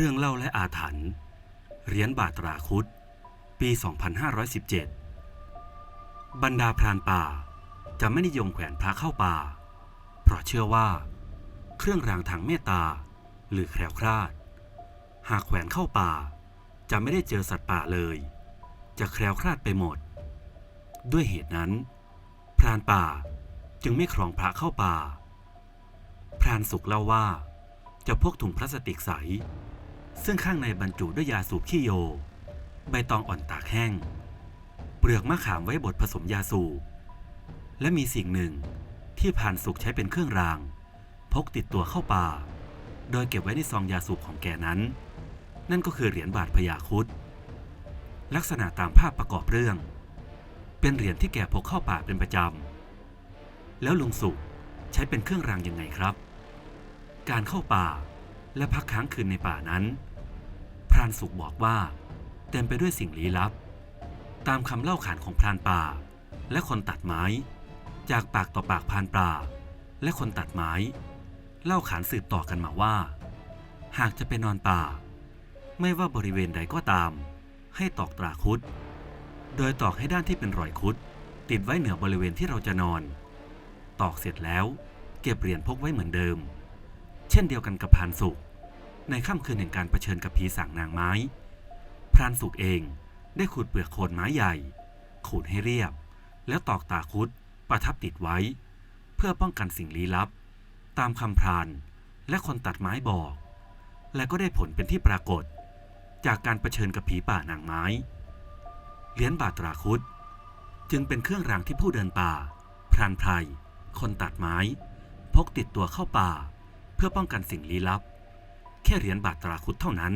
รื่องเล่าและอาถรรพ์เหรียญบาทตราคุดปี 2517 บรรดาพรานป่าจะไม่นิยมแขวนพระเข้าป่า เพราะเชื่อว่า เครื่องรางทางเมตตาหรือแคล้วคลาด หากแขวนเข้าป่า จะไม่ได้เจอสัตว์ป่าเลย จะแคล้วคลาดไปหมด ด้วยเหตุนั้น พรานป่าจึงไม่ครองพระเข้าป่า พรานสุกเล่าว่าจะพกถุงพลาสติกใส ซึ่งข้างในบรรจุด้วยยาสูบขี้โย ใบตองอ่อนตากแห้ง เปลือกมะขามไว้บดผสมยาสูบ และมีสิ่งหนึ่งที่พรานสุกใช้เป็นเครื่องราง พกติดตัวเข้าป่า โดยเก็บไว้ในซองยาสูบของแกนั้น นั่นก็คือเหรียญบาทพญาคุดลักษณะตามภาพประกอบเรื่อง เป็นเหรียญที่แกพกเข้าป่าเป็นประจำ แล้วลุงสุกใช้เป็นเครื่องรางยังไงครับ การเข้าป่าและพักค้างคืนในป่านั้น พรานสุกบอกว่า เต็มไปด้วยสิ่งลี้ลับ ตามคำเล่าขานของพรานป่า และคนตัดไม้ จากปากต่อปากพรานป่า และคนตัดไม้ เล่าขานสืบต่อกันมาว่า หากจะไปนอนป่า ไม่ว่าบริเวณใดก็ตาม ให้ตอกตราคุด โดยตอกให้ด้านที่เป็นรอยคุด ติดไว้เหนือบริเวณที่เราจะนอน ตอกเสร็จแล้ว เก็บเหรียญพกไว้เหมือนเดิม เช่นเดียวกันกับพรานสุก ในค่ำคืนแห่งการเผชิญกับผีสางนางไม้ พรานสุกเองได้ขูดเปลือกโคนไม้ใหญ่ ขูดให้เรียบ แล้วตอกตาคุดประทับติดไว้ เพื่อป้องกันสิ่งลี้ลับ ตามคำพรานและคนตัดไม้บอก และก็ได้ผลเป็นที่ปรากฏ จากการรเผชิญกับผีป่านางไม้เหรียญบาตราคุดจึงเป็นเครื่องรางที่ผู้เดินป่า พรานไพรคนตัดไม้ พกติดตัวเข้าป่า เพื่อป้องกันสิ่งลี้ลับ ค่เหรียญบาทตราคุดเท่านั้น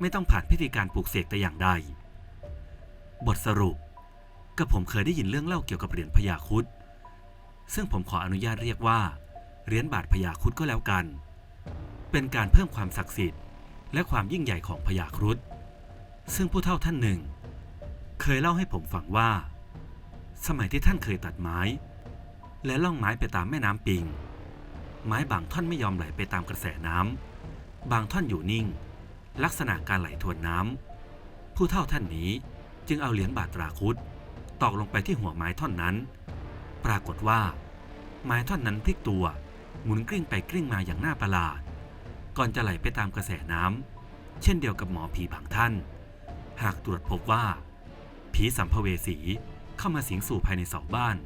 ไม่ต้องผ่านพิธีการปลูกเสกแต่อย่างใด บทสรุปก็ผมเคยได้ยินเรื่องเล่าเกี่ยวกับเหรียญพญาคุดซึ่งผมขออนุญาตเรียกว่าเหรียญบาทพญาคุดก็แล้วกัน เป็นการเพิ่มความศักดิ์สิทธิ์ และความยิ่งใหญ่ของพญาครุดซึ่งผู้เฒ่าท่านหนึ่ง เคยเล่าให้ผมฟังว่า สมัยที่ท่านเคยตัดไม้ และล่องไม้ไปตามแม่น้ำปิง ไม้บางท่อนไม่ยอมไหลไปตามกระแสน้ำ บางท่อนอยู่นิ่ง ลักษณะการไหลทวนน้ำ ผู้เฒ่าท่านนี้จึงเอาเหรียญบาตราคุดตอกลงไปที่หัวไม้ท่อนนั้น ปรากฏว่า ไม้ท่อนนั้นพลิกตัว หมุนกลิ้งไปกลิ้งมาอย่างน่าประหลาด ก่อนจะไหลไปตามกระแสน้ำ เช่นเดียวกับหมอผีบางท่าน หากตรวจพบว่า ผีสัมภเวสีเข้ามาสิงสู่ภายในเสาบ้าน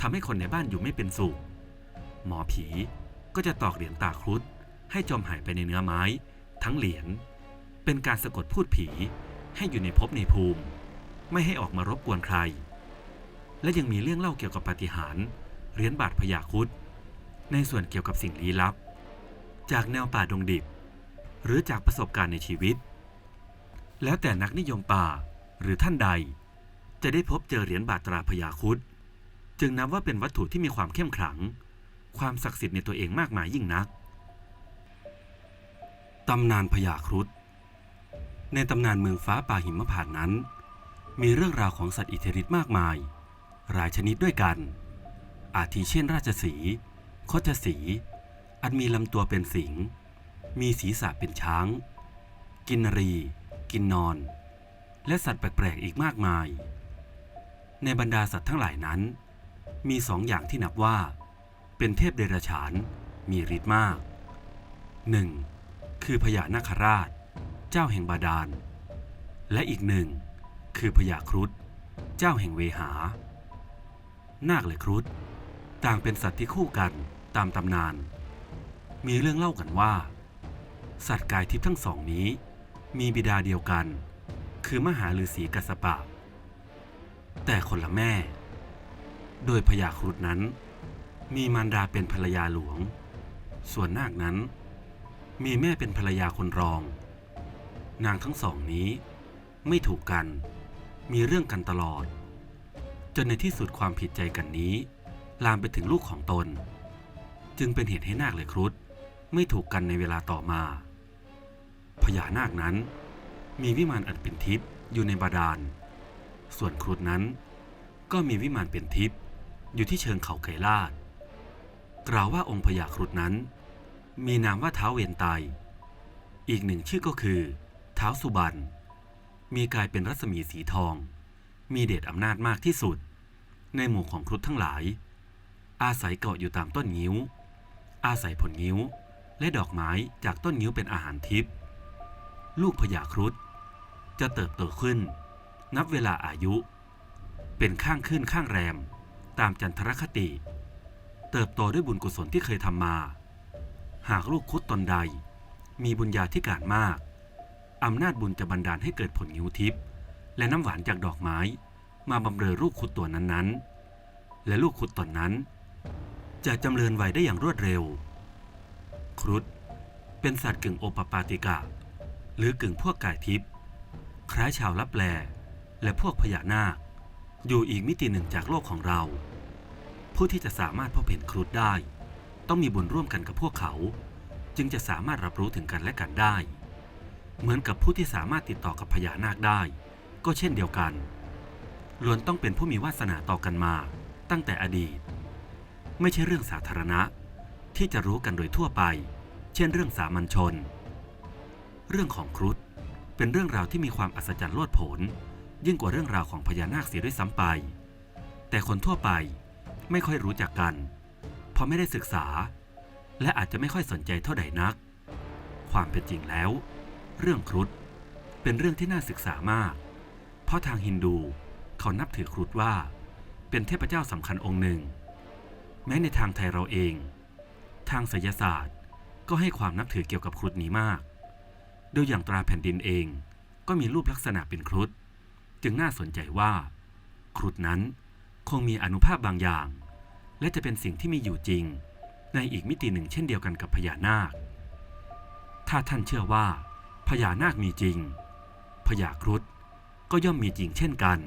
ทำให้คนในบ้านอยู่ไม่เป็นสุข หมอผีก็จะตอกเหรียญตาครุฑ ให้จมหายไปในเนื้อไม้ ทั้งเหรียญ เป็นการสะกดพูดผีให้อยู่ในภพในภูมิ ไม่ให้ออกมารบกวนใคร และยังมีเรื่องเล่าเกี่ยวกับปาฏิหาริย์เหรียญบาทพญาครุฑในส่วนเกี่ยวกับสิ่งลี้ลับ จากแนวป่าดงดิบ หรือจากประสบการณ์ในชีวิต แล้วแต่นักนิยมป่าหรือท่านใด จะได้พบเจอเหรียญบาทตราพญาครุฑจึงนับว่าเป็นวัตถุที่มีความเข้มขลัง ความศักดิ์สิทธิ์ในตัวเองมากมายยิ่งนัก ตำนานพญาครุฑในตำนานเมืองฟ้าป่าหิมพานนั้น มีเรื่องราวของสัตว์อิทธิฤทธิ์มากมาย หลายชนิดด้วยกัน อาทิเช่นราชสีโคจสีอันมีลำตัวเป็นสิง มีศีรษะเป็นช้าง กินนรี กินนอน และสัตว์แปลกๆอีกมากมาย ในบรรดาสัตว์ทั้งหลายนั้น มีสองอย่างที่นับว่า เป็นเทพเดรัจฉานมีฤทธิ์มาก 1. คือพญานาคราช เจ้าแห่งบาดาล และอีกหนึ่งคือพญาครุฑเจ้าแห่งเวหา นาคและครุฑต่างเป็นสัตว์ที่คู่กันตามตำนาน มีเรื่องเล่ากันว่า สัตว์กายทิพย์ทั้งสองนี้ มีบิดาเดียวกัน คือมหาฤาษีกัสปะ แต่คนละแม่ โดยพญาครุฑนั้น มีมารดาเป็นภรรยาหลวง ส่วนนาคนั้น มีแม่เป็นภรรยาคนรอง นางทั้งสองนี้ ไม่ถูกกัน มีเรื่องกันตลอด จนในที่สุดความผิดใจกันนี้ ลามไปถึงลูกของตน จึงเป็นเหตุให้นาคและครุฑไม่ถูกกันในเวลาต่อมา พญานาคนั้น มีวิมานอันเป็นทิพย์อยู่ในบาดาล ส่วนครุฑนั้น ก็มีวิมานเป็นทิพย์อยู่ที่เชิงเขาไกลาด กล่าวว่าองค์พญาครุฑนั้น มีนามว่าเท้าวเวนไตอีกหนึ่งชื่อก็คือเท้าวสุบรรณมีกายเป็นรัศมีสีทอง มีเดชอำนาจมากที่สุด ในหมู่ของครุฑทั้งหลาย อาศัยเกาะอยู่ตามต้นงิ้ว อาศัยผลงิ้ว และดอกไม้จากต้นงิ้วเป็นอาหารทิพย์ ลูกพญาครุฑจะเติบโตขึ้น นับเวลาอายุ เป็นข้างขึ้นข้างแรม ตามจันทรคติ เติบโตด้วยบุญกุศลที่เคยทำมา หากลูกครุฑตนใด มีบุญญาธิการมาก อำนาจบุญจะบันดาลให้เกิดผลงิ้วทิพย์และน้ำหวานจากดอกไม้ มาบำเรอลูกคุดตัวนั้นๆ และลูกคุดตนนั้น จะจำเริญไวได้อย่างรวดเร็ว ครุฑเป็นสัตว์กึ่งโอปปาติกะ หรือกึ่งพวกกายทิพย์คล้ายชาวลับแลและพวกพญานาค อยู่อีกมิติหนึ่งจากโลกของเรา ผู้ที่จะสามารถพบเห็นครุฑได้ ต้องมีบุญร่วมกันกับพวกเขา จึงจะสามารถรับรู้ถึงกันและกันได้ เหมือนกับผู้ที่สามารถติดต่อกับพญานาคได้ ก็เช่นเดียวกันล้วนต้องเป็นผู้มีวาสนาต่อกันมาตั้งแต่อดีต ไม่ใช่เรื่องสาธารณะ ที่จะรู้กันโดยทั่วไป เช่นเรื่องสามัญชน เรื่องของครุฑเป็นเรื่องราวที่มีความอัศจรรย์โลดโผนยิ่งกว่าเรื่องราวของพญานาคเสียด้วยซ้ำไป แต่คนทั่วไปไม่ค่อยรู้จักกัน เพราะไม่ได้ศึกษา และอาจจะไม่ค่อยสนใจเท่าใดนัก ความเป็นจริงแล้ว เรื่องครุฑเป็นเรื่องที่น่าศึกษามาก เพราะทางฮินดูเขานับถือครุฑว่า เป็นเทพเจ้าสำคัญองค์หนึ่ง แม้ในทางไทยเราเอง ทางศิลศาสตร์ก็ให้ความนับถือเกี่ยวกับครุฑนี้มาก โดยอย่างตราแผ่นดินเองก็มีรูปลักษณะเป็นครุฑจึงน่าสนใจว่า ครุฑนั้นคงมีอนุภาพบางอย่าง และจะเป็นสิ่งที่มีอยู่จริง ในอีกมิติหนึ่งเช่นเดียวกันกับพญานาค ถ้าท่านเชื่อว่าพญานาคมีจริงพญาครุฑก็ย่อมมีจริงเช่นกัน